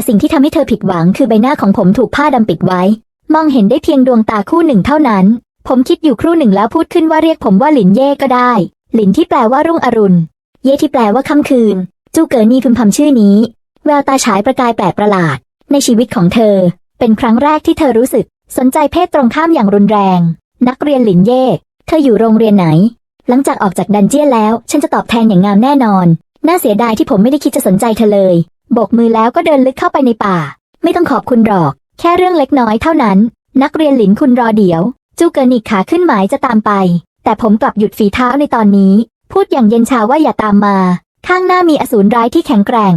แต่สิ่งที่ทำให้เธอผิดหวังคือใบหน้าของผมถูกผ้าดำปิดไว้ มองเห็นได้เพียงดวงตาคู่หนึ่งเท่านั้น ผมคิดอยู่ครู่หนึ่งแล้วพูดขึ้นว่าเรียกผมว่าหลินเย่ก็ได้ หลินที่แปลว่ารุ่งอรุณ เย่ที่แปลว่าค่ำคืน จูเก๋อนีพึมพำชื่อนี้ แววตาฉายประกายแปลกประหลาด ในชีวิตของเธอ เป็นครั้งแรกที่เธอรู้สึก สนใจเพศตรงข้ามอย่างรุนแรง นักเรียนหลินเย่เธออยู่โรงเรียนไหน หลังจากออกจากดันเจี้ยนแล้ว ฉันจะตอบแทนอย่างงามแน่นอน น่าเสียดายที่ผมไม่ได้คิดจะสนใจเธอเลย บกมือแล้วก็เดินลึกเข้าไปในป่า ไม่ต้องขอบคุณหรอก แค่เรื่องเล็กน้อยเท่านั้น นักเรียนหลินคุณรอเดี๋ยว จูเกินิกขาขึ้นหมายจะตามไป แต่ผมกลับหยุดฝีเท้าในตอนนี้ พูดอย่างเย็นชาว่าอย่าตามมา ข้างหน้ามีอสูรร้ายที่แข็งแกร่ง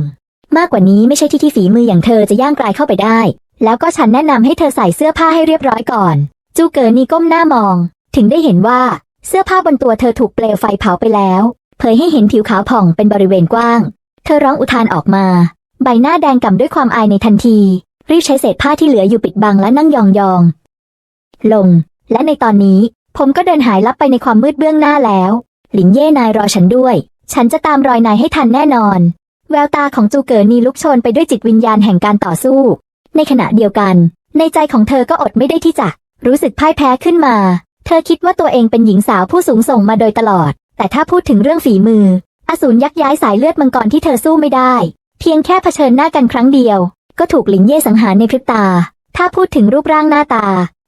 มากกว่านี้ไม่ใช่ที่ที่ฝีมืออย่างเธอจะย่างกลายเข้าไปได้ แล้วก็ฉันแนะนำให้เธอใส่เสื้อผ้าให้เรียบร้อยก่อน จูเกินีก้มหน้ามอง ถึงได้เห็นว่าเสื้อผ้าบนตัวเธอถูกเปลวไฟเผาไปแล้ว เผยให้เห็นผิวขาวผ่องเป็นบริเวณกว้าง เธอร้องอุทานออกมา ใบหน้าแดงก่ำด้วยความอายในทันที รีบใช้เศษผ้าที่เหลืออยู่ปิดบังและนั่งยองๆ ลง และในตอนนี้ ผมก็เดินหายลับไปในความมืดเบื้องหน้าแล้ว หลินเย่นายรอฉันด้วย ฉันจะตามรอยนายให้ทันแน่นอน แววตาของจูเก๋อนีลุกโชนไปด้วยจิตวิญญาณแห่งการต่อสู้ ในขณะเดียวกัน ในใจของเธอก็อดไม่ได้ที่จะ รู้สึกพ่ายแพ้ขึ้นมา เธอคิดว่าตัวเองเป็นหญิงสาวผู้สูงส่งมาโดยตลอด แต่ถ้าพูดถึงเรื่องฝีมือ อสูรยักย้ายสายเลือดมังกรที่เธอสู้ไม่ได้ เพียงแค่เผชิญหน้ากันครั้งเดียว ก็ถูกหลิงเย่สังหารในพริบตา ถ้าพูดถึงรูปร่างหน้าตา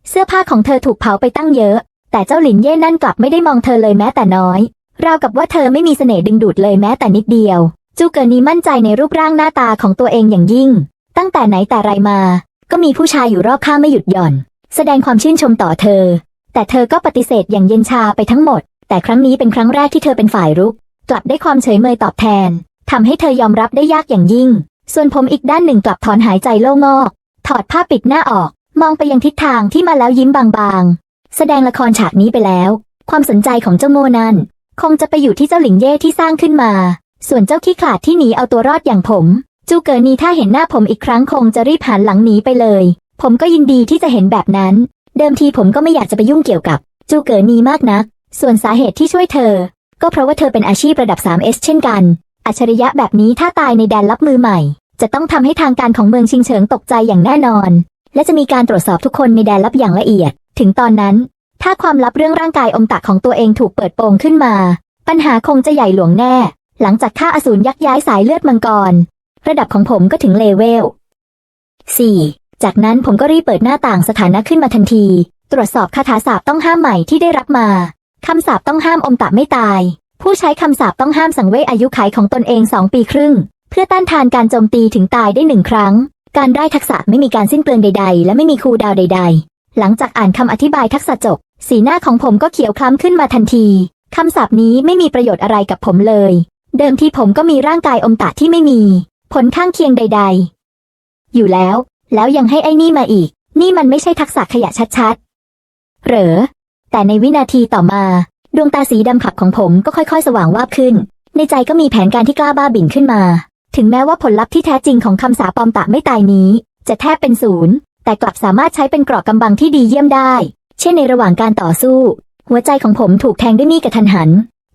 เสื้อผ้าของเธอถูกเผาไปตั้งเยอะ แต่เจ้าหลินเย่นั่นกลับไม่ได้มองเธอเลยแม้แต่น้อย ราวกับว่าเธอไม่มีเสน่ห์ดึงดูดเลยแม้แต่นิดเดียว จูเกินีมั่นใจในรูปร่างหน้าตาของตัวเองอย่างยิ่ง ตั้งแต่ไหนแต่ไรมา ก็มีผู้ชายอยู่รอบข้างไม่หยุดหย่อน แสดงความชื่นชมต่อเธอ แต่เธอก็ปฏิเสธอย่างเย็นชาไปทั้งหมด แต่ครั้งนี้เป็นครั้งแรกที่เธอเป็นฝ่ายรุก กลับได้ความเฉยเมยตอบแทน ทำให้เธอยอมรับได้ยากอย่างยิ่ง ส่วนผมอีกด้านหนึ่งกลับถอนหายใจโล่งอก ถอดผ้าปิดหน้าออก มองไปยังทิศทางที่มาแล้วยิ้มบางๆ แสดงละครฉากนี้ไปแล้ว ความสนใจของเจ้าโมนันคงจะไปอยู่ที่เจ้าหลิงเย่ที่สร้างขึ้นมา ส่วนเจ้าขี้ขลาดที่หนีเอาตัวรอดอย่างผม จูเกินีถ้าเห็นหน้าผมอีกครั้งคงจะรีบหันหลังหนีไปเลย ผมก็ยินดีที่จะเห็นแบบนั้น เดิมทีผมก็ไม่อยากจะไปยุ่งเกี่ยวกับ จูเกินีมากนัก ส่วนสาเหตุที่ช่วยเธอ ก็เพราะว่าเธอเป็นอาชีพระดับ 3S เช่นกัน อัจฉริยะแบบนี้ถ้าตายในแดนรับมือใหม่ จะต้องทำให้ทางการของเมืองชิงเฉิงตกใจอย่างแน่นอน และจะมีการตรวจสอบทุกคนในแดนลับอย่างละเอียด ถึงตอนนั้น ถ้าความลับเรื่องร่างกายอมตะของตัวเองถูกเปิดโปงขึ้นมา ปัญหาคงจะใหญ่หลวงแน่ หลังจากฆ่าอสูรยักย้ายสายเลือดมังกร ระดับของผมก็ถึงเลเวล 4. จากนั้นผมก็รีบเปิดหน้าต่างสถานะขึ้นมาทันที ตรวจสอบคาถาสาปต้องห้ามใหม่ที่ได้รับมาคำสาปต้องห้ามอมตะไม่ตาย ผู้ใช้คำสาปต้องห้ามสังเวยอายุขัยของตนเองสองปีครึ่ง เพื่อต้านทานการโจมตีถึงตายได้หนึ่งครั้ง การได้ทักษะไม่มีการสิ้นเปลืองใด ๆ และไม่มีคูดาวใด ๆ หลังจากอ่านคำอธิบายทักษะจบ สีหน้าของผมก็เขียวคล้ำขึ้นมาทันทีคำสาปนี้ไม่มีประโยชน์อะไรกับผมเลย เดิมทีผมก็มีร่างกายอมตะที่ไม่มี ผลข้างเคียงใด ๆ อยู่แล้ว แล้วยังให้ไอ้นี่มาอีก นี่มันไม่ใช่ทักษะขยะชัดๆ เหรอ แต่ในวินาทีต่อมา ดวงตาสีดำขับของผมก็ค่อยๆ สว่างวาบขึ้น ในใจก็มีแผนการที่กล้าบ้าบิ่นขึ้นมา ถึงแม้ว่าผลลัพธ์ที่แท้จริงของคำสาปอมตะไม่ตายนี้ จะแทบเป็นศูนย์ แต่กลับสามารถใช้เป็นเกราะกำบังที่ดีเยี่ยมได้ เช่นในระหว่างการต่อสู้ หัวใจของผมถูกแทงด้วยมีดกระทันหัน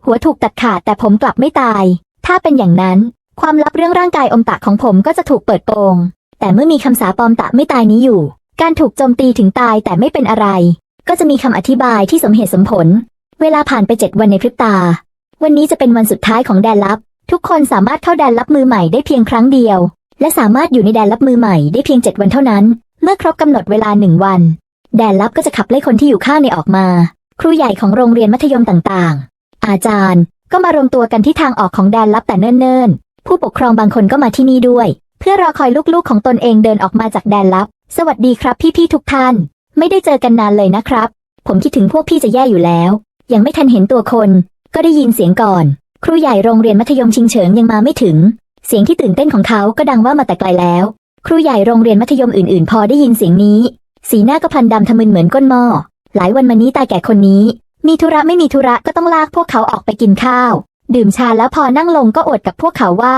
หัวถูกตัดขาดแต่ผมกลับไม่ตาย ถ้าเป็นอย่างนั้น ความลับเรื่องร่างกายอมตะของผมก็จะถูกเปิดโปง แต่เมื่อมีคำสาปอมตะไม่ตายนี้อยู่ การถูกโจมตีถึงตายแต่ไม่เป็นอะไร ก็จะมีคำอธิบายที่สมเหตุสมผล เวลาผ่านไปเจ็ดวันในพริบตา วันนี้จะเป็นวันสุดท้ายของแดนลับ ทุกคนสามารถเข้าแดนลับมือใหม่ได้เพียงครั้งเดียว และสามารถอยู่ในแดนลับมือใหม่ได้เพียงเจ็ดวันเท่านั้น เมื่อครบกำหนดเวลาหนึ่งวัน แดนลับก็จะขับไล่คนที่อยู่ข้างในออกมา ครูใหญ่ของโรงเรียนมัธยมต่างๆ อาจารย์ก็มารวมตัวกันที่ทางออกของแดนลับแต่เนิ่นๆ ผู้ปกครองบางคนก็มาที่นี่ด้วย เพื่อรอคอยลูกๆของตนเองเดินออกมาจากแดนลับ สวัสดีครับพี่ๆทุกท่าน ไม่ได้เจอกันนานเลยนะครับ ผมคิดถึงพวกพี่จะแย่อยู่แล้ว ยังไม่ทันเห็นตัวคน ก็ได้ยินเสียงก่อน ครูใหญ่โรงเรียนมัธยมชิงเฉิงยังมาไม่ถึง เสียงที่ตื่นเต้นของเขาก็ดังว่ามาแต่ไกลแล้ว ครูใหญ่โรงเรียนมัธยมอื่นๆ พอได้ยินเสียงนี้ สีหน้าก็พันดำทะมึนเหมือนก้นหม้อหลายวันมานี้ตายแก่คนนี้ มีธุระไม่มีธุระก็ต้องลากพวกเขาออกไปกินข้าว ดื่มชาแล้วพอนั่งลงก็อดกับพวกเขาว่า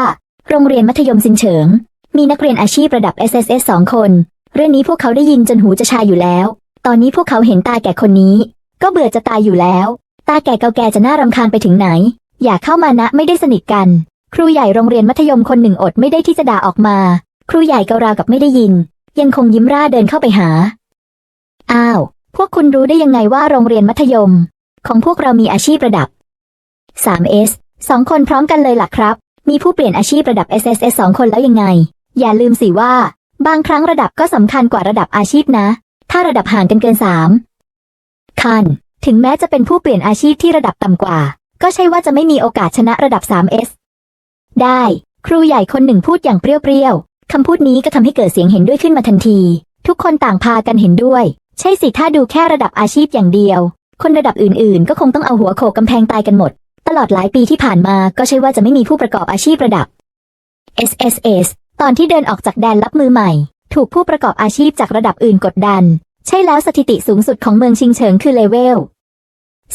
โรงเรียนมัธยมซินเฉิง มีนักเรียนอาชีพระดับ SSS สองคน เรื่องนี้พวกเขาได้ยินจนหูจะชาอยู่แล้ว ตอนนี้พวกเขาเห็นตาแก่คนนี้ ก็เบื่อจะตายอยู่แล้วาแก่เก่าแก่จะน่ารำคาญไปถึงไหน อย่าเข้ามานะไม่ได้สนิทกัน ครูใหญ่โรงเรียนมัธยมคนหนึ่งอดไม่ได้ที่จะด่าออกมา ครูใหญ่การาวกับไม่ได้ยิน ยังคงยิ้มร่าเดินเข้าไปหา อ้าว พวกคุณรู้ได้ยังไงว่าโรงเรียนมัธยม ของพวกเรามีอาชีพระดับ 3S สองคนพร้อมกันเลยล่ะครับ มีผู้เปลี่ยนอาชีพระดับ SSS สองคนแล้วยังไง อย่าลืมสิว่า บางครั้งระดับก็สำคัญกว่าระดับอาชีพนะ ถ้าระดับห่างกันเกินสามคัน ถึงแม้จะเป็นผู้เปลี่ยนอาชีพที่ระดับต่ำกว่า ก็ใช่ว่าจะไม่มีโอกาสชนะระดับ 3S ได้ ครูใหญ่คนหนึ่งพูดอย่างเปรี้ยวๆคำพูดนี้ก็ทำให้เกิดเสียงเห็นด้วยขึ้นมาทันที ทุกคนต่างพากันเห็นด้วย ใช่สิถ้าดูแค่ระดับอาชีพอย่างเดียว คนระดับอื่นๆ ก็คงต้องเอาหัวโขกกำแพงตายกันหมด ตลอดหลายปีที่ผ่านมาก็ใช่ว่าจะไม่มีผู้ประกอบอาชีพระดับ SSS ตอนที่เดินออกจากแดนรับมือใหม่ ถูกผู้ประกอบอาชีพจากระดับอื่นกดดัน ใช่แล้วสถิติสูงสุดของเมืองชิงเฉิงคือเลเวล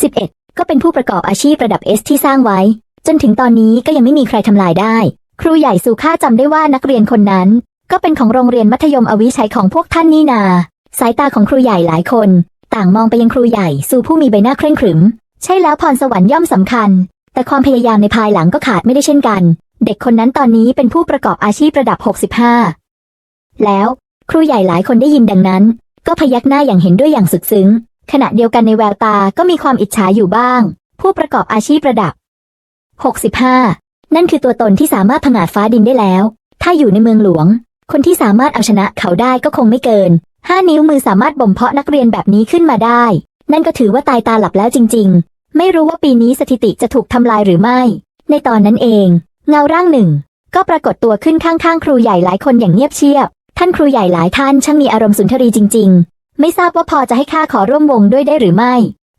11 ก็เป็นผู้ประกอบอาชีพระดับ S ที่สร้างไว้ จนถึงตอนนี้ก็ยังไม่มีใครทำลายได้ ครูใหญ่สุค่าจำได้ว่านักเรียนคนนั้น ก็เป็นของโรงเรียนมัธยมอวิชัยของพวกท่านนี่นา สายตาของครูใหญ่หลายคน ต่างมองไปยังครูใหญ่สู่ผู้มีใบหน้าเคร่งขรึม ใช่แล้วพรสวรรค์ย่อมสำคัญ แต่ความพยายามในภายหลังก็ขาดไม่ได้เช่นกัน เด็กคนนั้นตอนนี้เป็นผู้ประกอบอาชีพระดับ 65 แล้ว ครูใหญ่หลายคนได้ยินดังนั้น ก็พยักหน้าอย่างเห็นด้วยอย่างสุดซึ้ง ขณะเดียวกันในแววตาก็มีความอิจฉาอยู่บ้าง ผู้ประกอบอาชีพระดับ 65 นั่นคือตัวตนที่สามารถผงาดฟ้าดินได้แล้ว ถ้าอยู่ในเมืองหลวง คนที่สามารถเอาชนะเขาได้ก็คงไม่เกินห้านิ้วมือสามารถบ่มเพาะนักเรียนแบบนี้ขึ้นมาได้ นั่นก็ถือว่าตายตาหลับแล้วจริง ๆ ไม่รู้ว่าปีนี้สถิติจะถูกทำลายหรือไม่ ในตอนนั้นเอง เงาร่างหนึ่ง ก็ปรากฏตัวขึ้นข้างๆ ครูใหญ่หลายคนอย่างเงียบเชียบท่านครูใหญ่หลายท่านช่างมีอารมณ์สุนทรีจริงๆ ไม่ทราบว่าพอจะให้ข้าขอร่วมวงด้วยได้หรือไม่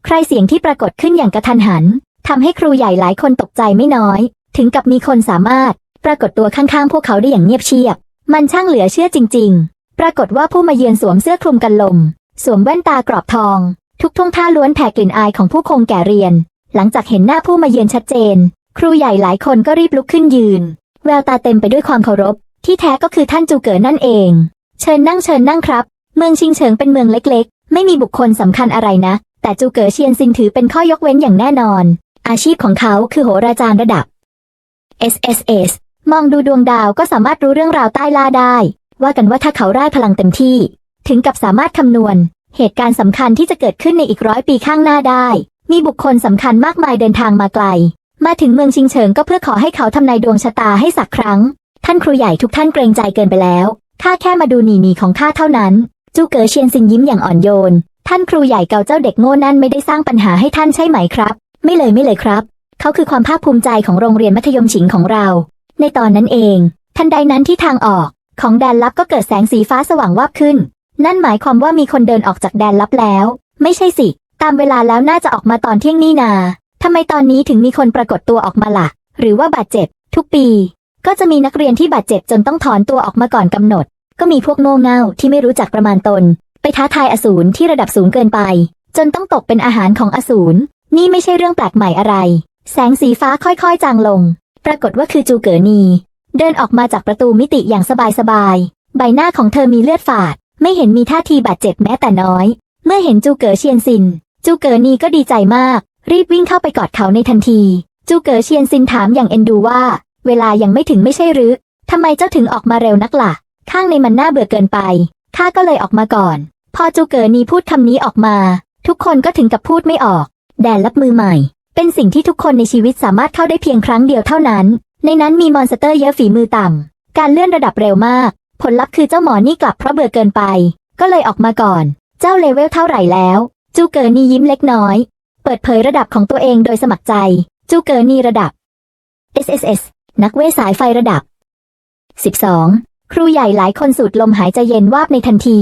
ใครเสียงที่ปรากฏขึ้นอย่างกระทันหันทำให้ครูใหญ่หลายคนตกใจไม่น้อย ถึงกับมีคนสามารถ ปรากฏตัวข้างๆ พวกเขาได้อย่างเงียบเชียบ มันช่างเหลือเชื่อจริง ๆ ปรากฏว่าผู้มาเยือนสวมเสื้อคลุมกันลม สวมแว่นตากรอบทอง ทุกท่วงท่าล้วนแผ่กลิ่นอายของผู้คงแก่เรียน หลังจากเห็นหน้าผู้มาเยือนชัดเจน ครูใหญ่หลายคนก็รีบลุกขึ้นยืน แววตาเต็มไปด้วยความเคารพ ที่แท้ก็คือท่านจูเก๋นั่นเอง เชิญนั่งเชิญนั่งครับ เมืองชิงเฉิงเป็นเมืองเล็กๆ ไม่มีบุคคลสำคัญอะไรนะ แต่จูเก๋อเชียนซินถือเป็นข้อยกเว้นอย่างแน่นอน อาชีพของเขาคือโหราจารย์ระดับ SSS มองดูดวงดาวก็สามารถรู้เรื่องราวใต้ล่าได้ ว่ากันว่าถ้าเขาร่ายพลังเต็มที่ ถึงกับสามารถคำนวณ เหตุการณ์สำคัญที่จะเกิดขึ้นในอีกร้อยปีข้างหน้าได้ มีบุคคลสำคัญมากมายเดินทางมาไกล มาถึงเมืองชิงเฉิงก็เพื่อขอให้เขาทำนายดวงชะตาให้สักครั้ง ท่านครูใหญ่ทุกท่านเกรงใจเกินไปแล้วข้าแค่มาดูหนีหนีของข้าเท่านั้น จูเก๋อเชียนซินยิ้มอย่างอ่อนโยน ท่านครูใหญ่เกาเจ้าเด็กโง่นั่นไม่ได้สร้างปัญหาให้ท่านใช่ไหมครับ ไม่เลยไม่เลยครับ เขาคือความภาคภูมิใจของโรงเรียนมัธยมฉิงของเรา ในตอนนั้นเอง ทันใดนั้นที่ทางออก ของแดนลับก็เกิดแสงสีฟ้าสว่างวาบขึ้น นั่นหมายความว่ามีคนเดินออกจากแดนลับแล้ว ไม่ใช่สิ ตามเวลาแล้วน่าจะออกมาตอนเที่ยงนี่นาทำไมตอนนี้ถึงมีคนปรากฏตัวออกมาละ่ะ หรือว่าบาดเจ็บ ทุกปี ก็จะมีนักเรียนที่บาดเจ็บจนต้องถอนตัวออกมาก่อนกำหนด ก็มีพวกโง่เง่าที่ไม่รู้จักประมาณตน ไปท้าทายอสูรที่ระดับสูงเกินไป จนต้องตกเป็นอาหารของอสูรนี่ไม่ใช่เรื่องแปลกใหม่อะไร แสงสีฟ้าค่อยๆจางลง ปรากฏว่าคือจูเก๋นี เดินออกมาจากประตูมิติอย่างสบายๆใบหน้าของเธอมีเลือดฝาด ไม่เห็นมีท่าทีบาดเจ็บแม้แต่น้อย เมื่อเห็นจูเก๋เชียนซิน จูเก๋นีก็ดีใจมาก รีบวิ่งเข้าไปกอดเขาในทันที จูเก๋เชียนซินถามอย่างเอ็นดูว่า เวลายังไม่ถึงไม่ใช่หรือทำไมเจ้าถึงออกมาเร็วนักล่ะ ข้างในมันน่าเบื่อเกินไป ข้าก็เลยออกมาก่อน พอจูเก๋อนีพูดคำนี้ออกมา ทุกคนก็ถึงกับพูดไม่ออก แดนรับมือใหม่ เป็นสิ่งที่ทุกคนในชีวิตสามารถเข้าได้เพียงครั้งเดียวเท่านั้น ในนั้นมีมอนสเตอร์เยอะฝีมือต่ำ การเลื่อนระดับเร็วมาก ผลลัพธ์คือเจ้าหมอนี่กลับเพราะเบื่อเกินไป ก็เลยออกมาก่อน เจ้าเลเวลเท่าไหร่แล้ว จูเก๋อนียิ้มเล็กน้อย เปิดเผยระดับของตัวเองโดยสมัครใจ จูเก๋อนีระดับ SSS นักเวสายไฟระดับ 12 ครูใหญ่หลายคนสูดลมหายใจเย็นวาบในทันที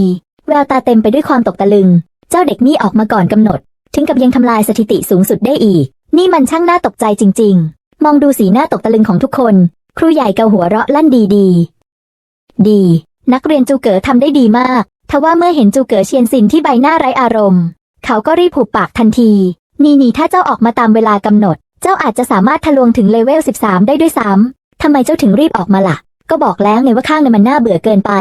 แววตาเต็มไปด้วยความตกตะลึง เจ้าเด็กนี่ออกมาก่อนกำหนด ถึงกับยังทำลายสถิติสูงสุดได้อีก นี่มันช่างน่าตกใจจริง ๆ มองดูสีหน้าตกตะลึงของทุกคน ครูใหญ่เกาหัวเราะลั่นดีดีดี นักเรียนจูเก๋อทำได้ดีมาก ทว่าเมื่อเห็นจูเก๋อเชียนซินที่ใบหน้าไร้อารมณ์ เขาก็รีบผูกปากทันที นี่นี่ถ้าเจ้าออกมาตามเวลากำหนด เจ้าอาจจะสามารถทะลวงถึงเลเวล 13 ได้ด้วยซ้ำทำไมเจ้าถึงรีบออกมาล่ะ ก็บอกแล้วไงว่าข้างในมันน่าเบื่อเกินไป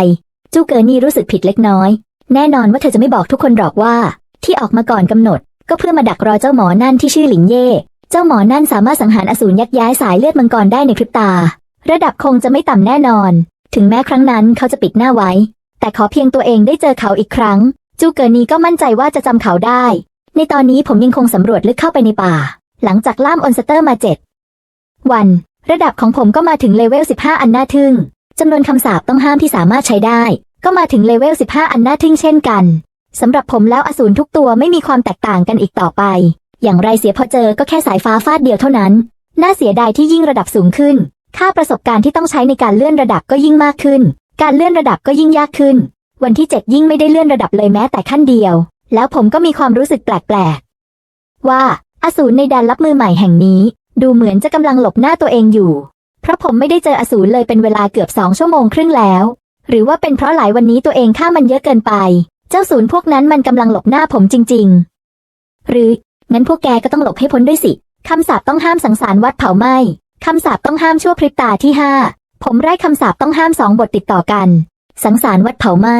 จูเก๋อนี่รู้สึกผิดเล็กน้อย แน่นอนว่าเธอจะไม่บอกทุกคนหรอกว่า ที่ออกมาก่อนกำหนด ก็เพื่อมาดักรอเจ้าหมอนั่นที่ชื่อหลิงเย่เจ้าหมอนั่นสามารถสังหารอสูรยักย้ายสายเลือดมังกรได้ในพริบตา ระดับคงจะไม่ต่ำแน่นอน ถึงแม้ครั้งนั้นเขาจะปิดหน้าไว้ แต่ขอเพียงตัวเองได้เจอเขาอีกครั้ง จูเกินีก็มั่นใจว่าจะจำเขาได้ ในตอนนี้ผมยังคงสำรวจลึกเข้าไปในป่า หลังจากล่ามออนสเตอร์มาเจ็ดวัน ระดับของผมก็มาถึงเลเวล 15 อันน่าทึ่งจำนวนคำสาปต้องห้ามที่สามารถใช้ได้ ก็มาถึงเลเวล 15 อันน่าทึ่งเช่นกันสำหรับผมแล้วอสูรทุกตัวไม่มีความแตกต่างกันอีกต่อไป อย่างไรเสียพอเจอก็แค่สายฟ้าฟาดเดียวเท่านั้น น่าเสียดายที่ยิ่งระดับสูงขึ้น ค่าประสบการณ์ที่ต้องใช้ในการเลื่อนระดับก็ยิ่งมากขึ้น การเลื่อนระดับก็ยิ่งยากขึ้น วันที่ 7 ยิ่งไม่ได้เลื่อนระดับเลยแม้แต่ขั้นเดียว แล้วผมก็มีความรู้สึกแปลกๆว่าอสูรในแดนรับมือใหม่แห่งนี้ ดูเหมือนจะกำลังหลบหน้าตัวเองอยู่ เพราะผมไม่ได้เจออสูรเลยเป็นเวลาเกือบสองชั่วโมงครึ่งแล้ว หรือว่าเป็นเพราะหลายวันนี้ตัวเองฆ่ามันเยอะเกินไป เจ้าศูนย์พวกนั้นมันกำลังหลบหน้าผมจริง ๆ หรือ งั้นพวกแกก็ต้องหลบให้พ้นด้วยสิ คำสาปต้องห้ามสังสารวัดเผาไหม้คำสาปต้องห้ามชั่วพริบตาที่ห้า ผมไร้คำสาปต้องห้ามสองบทติดต่อกัน สังสารวัดเผาไหม้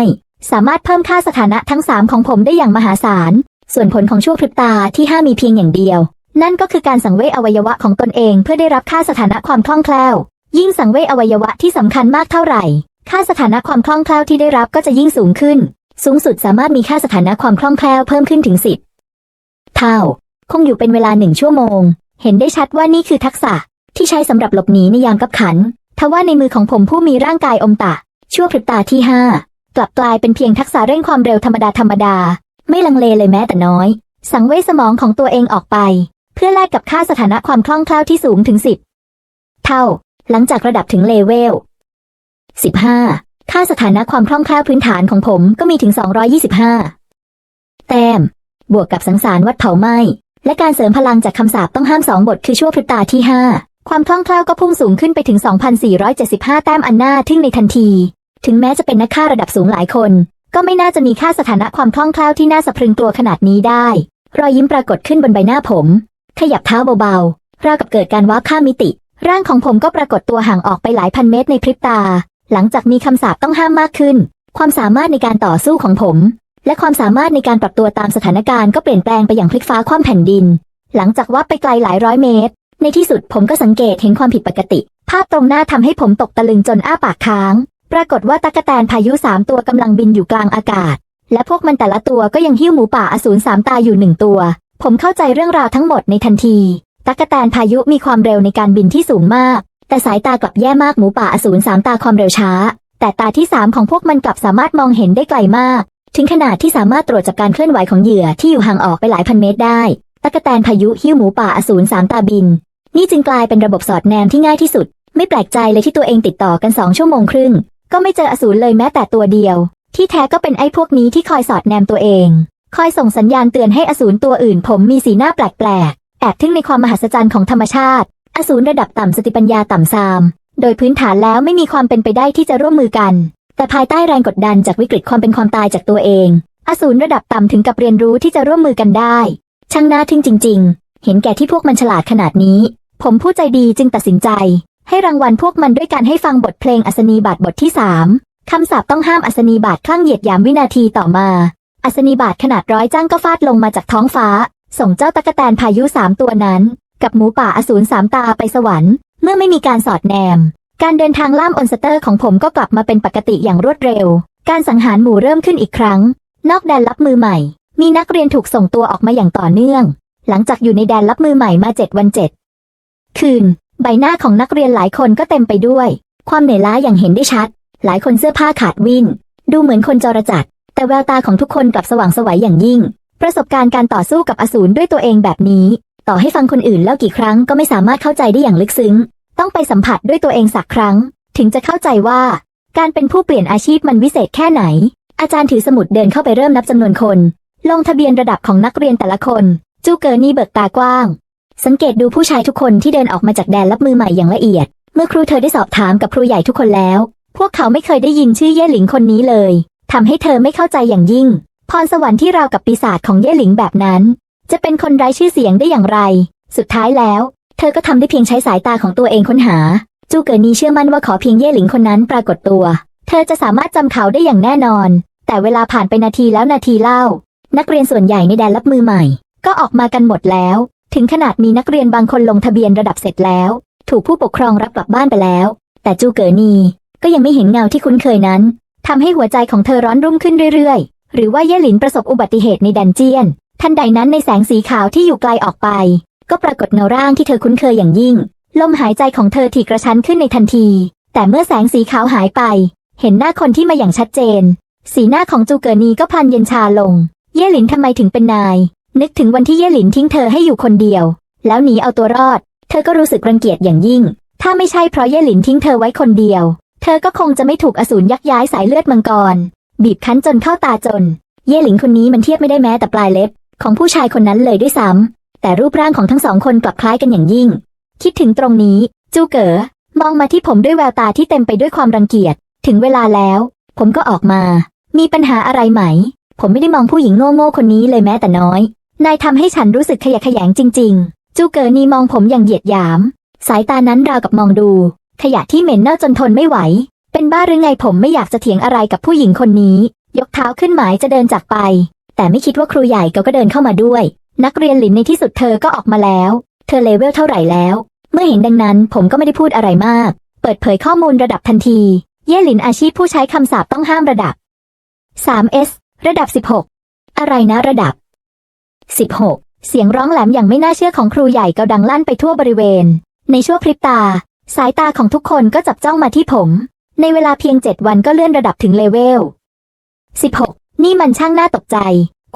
สามารถเพิ่มค่าสถานะทั้งสามของผมได้อย่างมหาศาล ส่วนผลของชั่วพริบตาที่ห้ามีเพียงอย่างเดียว นั่นก็คือการสังเวยอวัยวะของตนเองเพื่อได้รับค่าสถานะความคล่องแคล่ว ยิ่งสังเวยอวัยวะที่สำคัญมากเท่าไหร่ ค่าสถานะความคล่องแคล่วที่ได้รับก็จะยิ่งสูงขึ้น สูงสุดสามารถมีค่าสถานะความคล่องแคล่วเพิ่มขึ้นถึงสิบเท่า คงอยู่เป็นเวลาหนึ่งชั่วโมง เห็นได้ชัดว่านี่คือทักษะที่ใช้สำหรับหลบหนีในยามกับขัน ทว่าในมือของผมผู้มีร่างกายอมตะ ชั่วพริบตาที่ห้ากลับกลายเป็นเพียงทักษะเร่งความเร็วธรรมดาธรรมดา ไม่ลังเลเลยแม้แต่น้อย สังเวยสมองของตัวเองออกไป เพื่อแลกกับค่าสถานะความคล่องแคล่วที่สูงถึงสิบเท่า หลังจากระดับถึงเลเวลสิบห้าค่าสถานะความคล่องแคล่วพื้นฐานของผมก็มีถึง 225 แต้ม บวกกับสังสารวัดเผาไหม้ และการเสริมพลังจากคำสาปต้องห้ามสองบทคือชั่วพริบตาที่ 5 ความคล่องแคล่วก็พุ่งสูงขึ้นไปถึง 2,475 แต้มอันหน่าทึ่งในทันที ถึงแม้จะเป็นนักฆ่าระดับสูงหลายคน ก็ไม่น่าจะมีค่าสถานะความคล่องแคล่วที่น่าสะพรึงตัวขนาดนี้ได้ รอยยิ้มปรากฏขึ้นบนใบหน้าผม ขยับเท้าเบาๆราวกับเกิดการว้าข้ามมิติ ร่างของผมก็ปรากฏตัวห่างออกไปหลายพันเมตรในพริบตา หลังจากมีคำสาปต้องห้ามมากขึ้น ความสามารถในการต่อสู้ของผม และความสามารถในการปรับตัวตามสถานการณ์ก็เปลี่ยนแปลงไปอย่างพลิกฟ้าคว่ำแผ่นดิน หลังจากวับไปไกลหลายร้อยเมตร ในที่สุดผมก็สังเกตเห็นความผิดปกติ ภาพตรงหน้าทำให้ผมตกตะลึงจนอ้าปากค้าง ปรากฏว่าตั๊กแตนพายุสามตัวกำลังบินอยู่กลางอากาศและพวกมันแต่ละตัวก็ยังหิ้วหมูป่าอสูรสามตาอยู่หนึ่งตัว ผมเข้าใจเรื่องราวทั้งหมดในทันที ตั๊กแตนพายุมีความเร็วในการบินที่สูงมาก แต่สายตากลับแย่มากหมูป่าอสูรสามตาความเร็วช้า แต่ตาที่สามของพวกมันกลับสามารถมองเห็นได้ไกลมาก ถึงขนาดที่สามารถตรวจจับการเคลื่อนไหวของเหยื่อที่อยู่ห่างออกไปหลายพันเมตรได้ ตั๊กแตนพายุหิ้วหมูป่าอสูรสามตาบิน นี่จึงกลายเป็นระบบสอดแนมที่ง่ายที่สุด ไม่แปลกใจเลยที่ตัวเองติดต่อกันสองชั่วโมงครึ่ง ก็ไม่เจออสูรเลยแม้แต่ตัวเดียว ที่แท้ก็เป็นไอ้พวกนี้ที่คอยสอดแนมตัวเอง คอยส่งสัญญาณเตือนให้อสูรตัวอื่น ผมมีสีหน้าแปลกๆ แอบทึ่งในความมหัศจรรย์ของธรรมชาติ อสูรระดับต่ำสติปัญญาต่ำซาม โดยพื้นฐานแล้วไม่มีความเป็นไปได้ที่จะร่วมมือกัน แต่ภายใต้แรงกดดันจากวิกฤตความเป็นความตายจากตัวเอง อสูรระดับต่ำถึงกับเรียนรู้ที่จะร่วมมือกันได้ ช่างน่าทึ่งจริง ๆ เห็นแก่ที่พวกมันฉลาดขนาดนี้ ผมผู้ใจดีจึงตัดสินใจ ให้รางวัลพวกมันด้วยการให้ฟังบทเพลงอัศนีบาทบทที่สามคำสาปต้องห้ามอัศนีบาทคลั่งเหยียดยามวินาทีต่อมา อัศนีบาทขนาดร้อยจ้างก็ฟาดลงมาจากท้องฟ้า ส่งเจ้าตะกแตนพายุสามตัวนั้น กับหมูป่าอสูรสามตาไปสวรรค์ เมื่อไม่มีการสอดแนม การเดินทางล่ามออนสเตอร์ของผมก็กลับมาเป็นปกติอย่างรวดเร็ว การสังหารหมู่เริ่มขึ้นอีกครั้ง นอกแดนรับมือใหม่ มีนักเรียนถูกส่งตัวออกมาอย่างต่อเนื่อง หลังจากอยู่ในแดนรับมือใหม่มาเจ็ดวันเจ็ดคืน ใบหน้าของนักเรียนหลายคนก็เต็มไปด้วย ความเหนื่อยล้าอย่างเห็นได้ชัด หลายคนเสื้อผ้าขาดวิ่นดูเหมือนคนจรจัด แต่แววตาของทุกคนกลับสว่างสวัยอย่างยิ่ง ประสบการณ์การต่อสู้กับอสูรด้วยตัวเองแบบนี้ ต่อให้ฟังคนอื่นแล้วกี่ครั้งก็ไม่สามารถเข้าใจได้อย่างลึกซึ้ง ต้องไปสัมผัสด้วยตัวเองสักครั้ง ถึงจะเข้าใจว่า การเป็นผู้เปลี่ยนอาชีพมันวิเศษแค่ไหน อาจารย์ถือสมุดเดินเข้าไปเริ่มนับจำนวนคน ลงทะเบียนระดับของนักเรียนแต่ละคน จูเกอร์นี่เบิกตากว้าง สังเกตดูผู้ชายทุกคนที่เดินออกมาจากแดนรับมือใหม่อย่างละเอียด เมื่อครูเธอได้สอบถามกับครูใหญ่ทุกคนแล้ว พวกเขาไม่เคยได้ยินชื่อเย่หลิงคนนี้เลย ทำให้เธอไม่เข้าใจอย่างยิ่ง พรสวรรค์ที่ราวกับปีศาจของเย่หลิงแบบนั้น จะเป็นคนไร้ชื่อเสียงได้อย่างไร สุดท้ายแล้ว เธอก็ทำได้เพียงใช้สายตาของตัวเองค้นหา จูเกินีเชื่อมั่นว่าขอเพียงเย่หลิงคนนั้นปรากฏตัว เธอจะสามารถจำเขาได้อย่างแน่นอน แต่เวลาผ่านไปนาทีแล้วนาทีเล่า นักเรียนส่วนใหญ่ในแดนรับมือใหม่ ก็ออกมากันหมดแล้ว ถึงขนาดมีนักเรียนบางคนลงทะเบียนระดับเสร็จแล้ว ถูกผู้ปกครองรับกลับบ้านไปแล้ว แต่จูเกินีก็ยังไม่เห็นเงาที่คุ้นเคยนั้น ทำให้หัวใจของเธอร้อนรุ่มขึ้นเรื่อยๆ หรือว่าเย่หลินประสบอุบัติเหตุในดันเจียน ทันใดนั้นในแสงสีขาวที่อยู่ไกลออกไป ก็ปรากฏเงาร่างที่เธอคุ้นเคยอย่างยิ่ง ลมหายใจของเธอถี่กระชั้นขึ้นในทันที แต่เมื่อแสงสีขาวหายไป เห็นหน้าคนที่มาอย่างชัดเจน สีหน้าของจูเกอนีก็พลันเย็นชาลง เย่หลินทำไมถึงเป็นนาย นึกถึงวันที่เย่หลินทิ้งเธอให้อยู่คนเดียว แล้วหนีเอาตัวรอด เธอก็รู้สึกรังเกียจอย่างยิ่ง ถ้าไม่ใช่เพราะเย่หลินทิ้งเธอไว้คนเดียว เธอก็คงจะไม่ถูกอสูรยักย้ายสายเลือดมังกร บีบคั้นจนเข้าตาจน เย่หลินคนนี้มันเทียบไม่ได้แม้แต่ปลายเล็บ ของผู้ชายคนนั้นเลยด้วยซ้ำแต่รูปร่างของทั้งสองคนกลับคล้ายกันอย่างยิ่ง คิดถึงตรงนี้ จูเก๋อมองมาที่ผมด้วยแววตาที่เต็มไปด้วยความรังเกียจ ถึงเวลาแล้ว ผมก็ออกมา มีปัญหาอะไรไหม ผมไม่ได้มองผู้หญิงโง่ๆคนนี้เลยแม้แต่น้อย นายทำให้ฉันรู้สึกขยะแขยงจริง ๆ จูเก๋อนีมองผมอย่างเหยียดหยาม สายตานั้นราวกับมองดู ขยะที่เหม็นเน่าจนทนไม่ไหว เป็นบ้าหรือไงผมไม่อยากจะเถียงอะไรกับผู้หญิงคนนี้ ยกเท้าขึ้นหมายจะเดินจากไป แต่ไม่คิดว่าครูใหญ่ก็ก็เดินเข้ามาด้วย นักเรียนหลินในที่สุดเธอก็ออกมาแล้ว เธอเลเวลเท่าไหร่แล้ว เมื่อเห็นดังนั้นผมก็ไม่ได้พูดอะไรมาก เปิดเผยข้อมูลระดับทันที เย่หลินอาชีพผู้ใช้คำสาปต้องห้ามระดับ 3S ระดับ 16 อะไรนะระดับ 16 เสียงร้องแหลมอย่างไม่น่าเชื่อของครูใหญ่ก็ดังลั่นไปทั่วบริเวณ ในชั่วพริบตา สายตาของทุกคนก็จับจ้องมาที่ผม ในเวลาเพียง7วันก็เลื่อนระดับถึงเลเวล 16 นี่มันช่างน่าตกใจ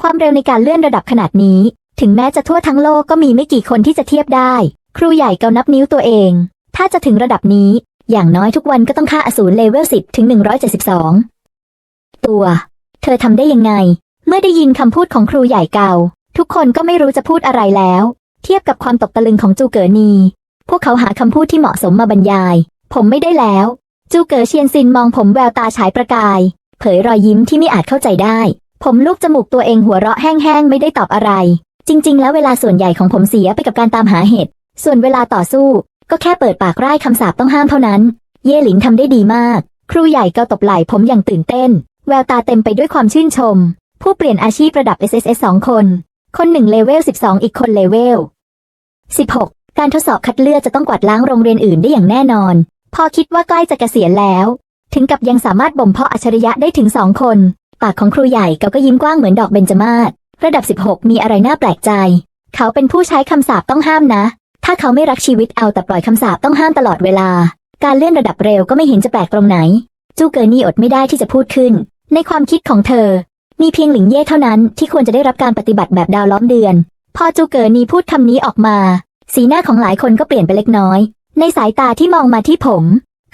ความเร็วในการเลื่อนระดับขนาดนี้ ถึงแม้จะทั่วทั้งโลกก็มีไม่กี่คนที่จะเทียบได้ ครูใหญ่เกานับนิ้วตัวเอง ถ้าจะถึงระดับนี้ อย่างน้อยทุกวันก็ต้องฆ่าอสูรเลเวล 10 ถึง 172 ตัว เธอทำได้ยังไง เมื่อได้ยินคำพูดของครูใหญ่เกาทุกคนก็ไม่รู้จะพูดอะไรแล้ว เทียบกับความตกตะลึงของจูเก๋อนี พวกเขาหาคำพูดที่เหมาะสมมาบรรยาย ผมไม่ได้แล้ว จูเก๋อเชียนซินมองผมแววตาฉายประกาย เผยรอยยิ้มที่ไม่อาจเข้าใจได้ ผมลูกจมูกตัวเองหัวเราะแห้งๆ ไม่ได้ตอบอะไร จริง ๆ แล้วเวลาส่วนใหญ่ของผมเสียไปกับการตามหาเห็ดส่วนเวลาต่อสู้ ก็แค่เปิดปากไร่ายคำสาปต้องห้ามเท่านั้น เย่หลินทำได้ดีมาก ครูใหญ่เกาตบไหล่ผมอย่างตื่นเต้น แววตาเต็มไปด้วยความชื่นชม ผู้เปลี่ยนอาชีพระดับ SSS สองคน คนหนึ่งเลเวล 12 อีกคนเลเวล 16 การทดสอบคัดเลือกจะต้องกวาดล้างโรงเรียนอื่นได้อย่างแน่นอน พอคิดว่าใกล้จะเกษียณแล้ว ถึงกับยังสามารถบ่มเพาะอัจฉริยะได้ถึงสองคน ปากของครูใหญ่ก็ก็ยิ้มกว้างเหมือนดอกเบญจมาศระดับ 16 มีอะไรน่าแปลกใจ เขาเป็นผู้ใช้คำสาปต้องห้ามนะ ถ้าเขาไม่รักชีวิตเอาแต่ปล่อยคำสาปต้องห้ามตลอดเวลา การเลื่อนระดับเร็วก็ไม่เห็นจะแปลกตรงไหน จูเกอร์นี่อดไม่ได้ที่จะพูดขึ้น ในความคิดของเธอ มีเพียงหลิงเย่เท่านั้นที่ควรจะได้รับการปฏิบัติแบบดาวล้อมเดือน พอจูเกอร์นีพูดคำนี้ออกมา สีหน้าของหลายคนก็เปลี่ยนไปเล็กน้อย ในสายตาที่มองมาที่ผม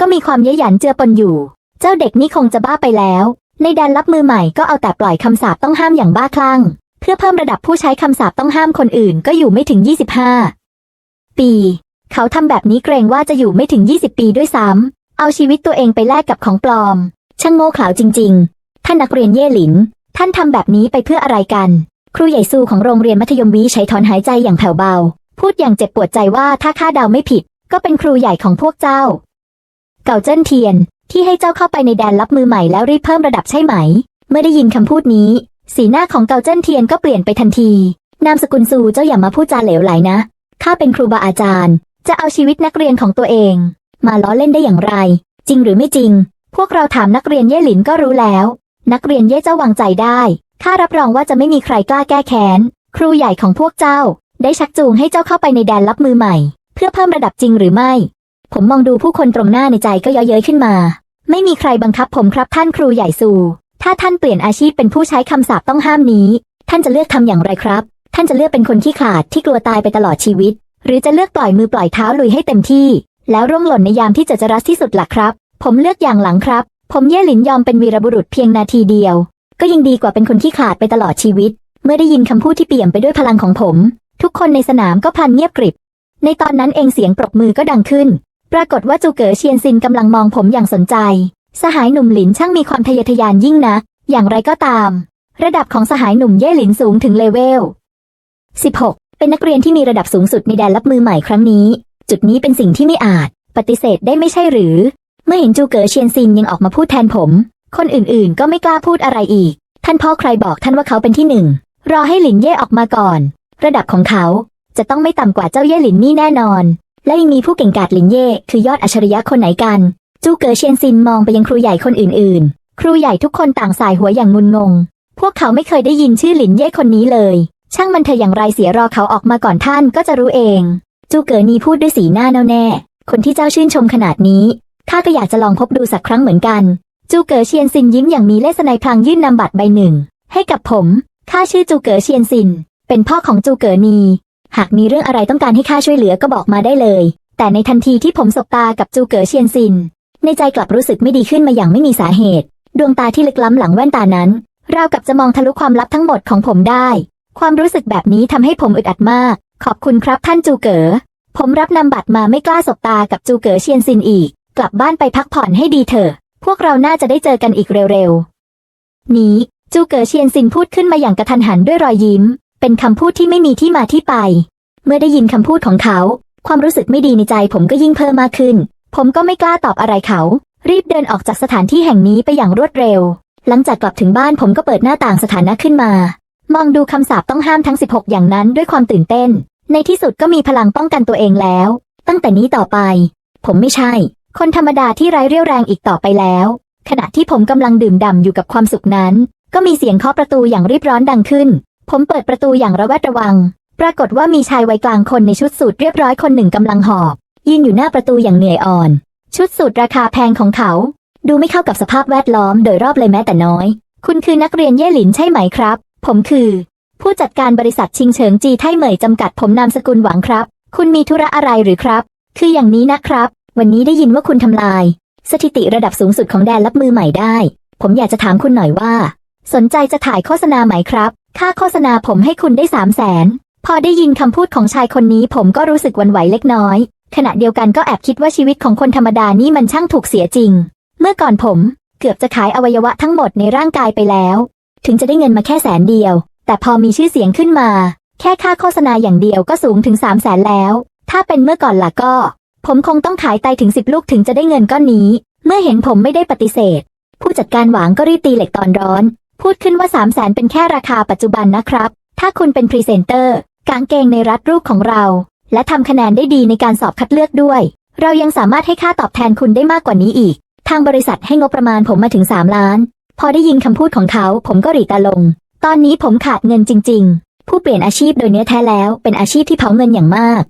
ก็มีความเย้ยหยันเจือปนอยู่ เจ้าเด็กนี่คงจะบ้าไปแล้ว ในแดนรับมือใหม่ก็เอาแต่ปล่อยคำสาปต้องห้ามอย่างบ้าคลั่ง เพื่อเพิ่มระดับผู้ใช้คำสาปต้องห้ามคนอื่นก็อยู่ไม่ถึง 25 ปี เขาทำแบบนี้เกรงว่าจะอยู่ไม่ถึง 20 ปีด้วยซ้ำเอาชีวิตตัวเองไปแลกกับของปลอม ช่างโง่เขลาจริง ๆ ท่านนักเรียนเย่หลิน ท่านทำแบบนี้ไปเพื่ออะไรกัน ครูใหญ่ซูของโรงเรียนมัธยมวิใช้ถอนหายใจอย่างแผ่วเบา พูดอย่างเจ็บปวดใจว่าถ้าข้าเดาไม่ผิด ก็เป็นครูใหญ่ของพวกเจ้า เก่าเจิ้นเทียน ที่ให้เจ้าเข้าไปในแดนรับมือใหม่แล้วรีบเพิ่มระดับใช่ไหม เมื่อได้ยินคำพูดนี้ สีหน้าของเกาเจิ้นเทียนก็เปลี่ยนไปทันที นามสกุลซูเจ้าอย่ามาพูดจาเหลวไหลนะ ข้าเป็นครูบาอาจารย์ จะเอาชีวิตนักเรียนของตัวเอง มาล้อเล่นได้อย่างไร จริงหรือไม่จริง พวกเราถามนักเรียนเย่หลินก็รู้แล้ว นักเรียนเย่เจ้าวางใจได้ข้ารับรองว่าจะไม่มีใครกล้าแก้แค้น ครูใหญ่ของพวกเจ้า ได้ชักจูงให้เจ้าเข้าไปในแดนรับมือใหม่ เพื่อเพิ่มระดับจริงหรือไม่ ผมมองดูผู้คนตรงหน้าในใจก็เย้ยเย้ยขึ้นมา ไม่มีใครบังคับผมครับท่านครูใหญ่ซูถ้าท่านเปลี่ยนอาชีพเป็นผู้ใช้คำสาปต้องห้ามนี้ ท่านจะเลือกทำอย่างไรครับ ท่านจะเลือกเป็นคนขี้ขาดที่กลัวตายไปตลอดชีวิต หรือจะเลือกปล่อยมือปล่อยเท้าลุยให้เต็มที่ แล้วร่วงหล่นในยามที่จะจะรัสที่สุดล่ะครับ ผมเลือกอย่างหลังครับ ผมเย่หลินยอมเป็นวีรบุรุษเพียงนาทีเดียว ก็ยังดีกว่าเป็นคนขี้ขาดไปตลอดชีวิต เมื่อได้ยินคำพูดที่เปี่ยมไปด้วยพลังของผม ทุกคนในสนามก็พันเงียบกริบ ในตอนนั้นเองเสียงปรบมือก็ดังขึ้น ปรากฏว่าจูเก๋อเชียนซินกำลังมองผมอย่างสนใจ สหายหนุ่มหลินช่างมีความทะเยอทะยานยิ่งนักอย่างไรก็ตาม ระดับของสหายหนุ่มเย่หลินสูงถึงเลเวล 16 เป็นนักเรียนที่มีระดับสูงสุดในแดนรับมือใหม่ครั้งนี้ จุดนี้เป็นสิ่งที่ไม่อาจ ปฏิเสธได้ไม่ใช่หรือ เมื่อเห็นจูเก๋อเชียนซินยังออกมาพูดแทนผม คนอื่นๆ ก็ไม่กล้าพูดอะไรอีก ท่านพ่อใครบอกท่านว่าเขาเป็นที่หนึ่งรอให้หลินเย่ออกมาก่อน ระดับของเขาจะต้องไม่ต่ำกว่าเจ้าเย่หลินนี่แน่นอน และยังมีผู้เก่งกาจหลินเย่คือยอดอัจฉริยะคนไหนกัน จูเก๋อเชียนซินมองไปยังครูใหญ่คนอื่นๆ ครูใหญ่ทุกคนต่างสายหัวอย่างงุนงง พวกเขาไม่เคยได้ยินชื่อหลินเย่คนนี้เลย ช่างมันเถอะอย่างไรเสียรอเขาออกมาก่อนท่านก็จะรู้เอง จูเก๋อนีพูดด้วยสีหน้าแน่วแน่ คนที่เจ้าชื่นชมขนาดนี้ข้าก็อยากจะลองพบดูสักครั้งเหมือนกัน จูเก๋อเชียนซินยิ้มอย่างมีเลสไนพลางยื่นนำบัตรใบหนึ่ง ให้กับผมข้าชื่อจูเก๋อเชียนซิน เป็นพ่อของจูเก๋อนี หากมีเรื่องอะไรต้องการให้ข้าช่วยเหลือก็บอกมาได้เลย แต่ในทันทีที่ผมสบตากับจูเก๋อเชียนซิน ในใจกลับรู้สึกไม่ดีขึ้นมาอย่างไม่มีสาเหตุ ดวงตาที่ลึกล้ำหลังแว่นตานั้น ราวกับจะมองทะลุความลับทั้งหมดของผมได้ ความรู้สึกแบบนี้ทำให้ผมอึดอัดมาก ขอบคุณครับท่านจูเก๋อ ผมรับนำบัตรมาไม่กล้าสบตากับจูเก๋อเชียนซินอีก กลับบ้านไปพักผ่อนให้ดีเถอะ พวกเราน่าจะได้เจอกันอีกเร็วๆ นี้ จูเก๋อเชียนซินพูดขึ้นมาอย่างกระทันหันด้วยรอยยิ้ม เป็นคำพูดที่ไม่มีที่มาที่ไป เมื่อได้ยินคำพูดของเขา ความรู้สึกไม่ดีในใจผมก็ยิ่งเพิ่มมากขึ้น ผมก็ไม่กล้าตอบอะไรเขา รีบเดินออกจากสถานที่แห่งนี้ไปอย่างรวดเร็ว หลังจากกลับถึงบ้านผมก็เปิดหน้าต่างสถานะขึ้นมา มองดูคำสาปต้องห้ามทั้ง 16 อย่างนั้นด้วยความตื่นเต้น ในที่สุดก็มีพลังป้องกันตัวเองแล้ว ตั้งแต่นี้ต่อไป ผมไม่ใช่ คนธรรมดาที่ไร้เรี่ยวแรงอีกต่อไปแล้ว ขณะที่ผมกำลังดื่มด่ำอยู่กับความสุขนั้น ก็มีเสียงเคาะประตูอย่างรีบร้อนดังขึ้น ผมเปิดประตูอย่างระแวดระวัง ปรากฏว่ามีชายวัยกลางคนในชุดสูทเรียบร้อยคนหนึ่งกำลังหอบยืนอยู่หน้าประตูอย่างเหนื่อยอ่อน ชุดสูทราคาแพงของเขา ดูไม่เข้ากับสภาพแวดล้อมโดยรอบเลยแม้แต่น้อย คุณคือนักเรียนเย่หลินใช่ไหมครับ ผมคือ ผู้จัดการบริษัทชิงเฉิงจีไทเหมยจำกัดผมนามสกุลหวังครับ คุณมีธุระอะไรหรือครับ คืออย่างนี้นะครับ วันนี้ได้ยินว่าคุณทำลาย สถิติระดับสูงสุดของแดนรับมือใหม่ได้ ผมอยากจะถามคุณหน่อยว่า สนใจจะถ่ายโฆษณาไหมครับ ค่าโฆษณาผมให้คุณได้สามแสน พอได้ยินคำพูดของชายคนนี้ผมก็รู้สึกวันไหวเล็กน้อย ขณะเดียวกันก็แอบคิดว่าชีวิตของคนธรรมดานี่มันช่างถูกเสียจริง เมื่อก่อนผมเกือบจะขายอวัยวะทั้งหมดในร่างกายไปแล้ว ถึงจะได้เงินมาแค่แสนเดียว แต่พอมีชื่อเสียงขึ้นมา แค่ค่าโฆษณาอย่างเดียวก็สูงถึงสามแสนแล้ว ถ้าเป็นเมื่อก่อนล่ะก็ ผมคงต้องขายไตถึงสิบลูกถึงจะได้เงินก้อนนี้ เมื่อเห็นผมไม่ได้ปฏิเสธ ผู้จัดการหวางก็รีบตีเหล็กตอนร้อน พูดขึ้นว่า3 0 0แสนเป็นแค่ราคาปัจจุบันนะครับ ถ้าคุณเป็นพรีเซนเตอร์ กางเกงในรัดรูปของเรา และทำคะแนนได้ดีในการสอบคัดเลือกด้วย เรายังสามารถให้ค่าตอบแทนคุณได้มากกว่านี้อีก ทางบริษัทให้งบประมาณผมมาถึง 3 ล้าน พอได้ยินคำพูดของเขาผมก็หรีตาลง ตอนนี้ผมขาดเงินจริง ๆ ผู้เปลี่ยนอาชีพโดยเนื้อแท้แล้วเป็นอาชีพที่เผาเงินอย่างมาก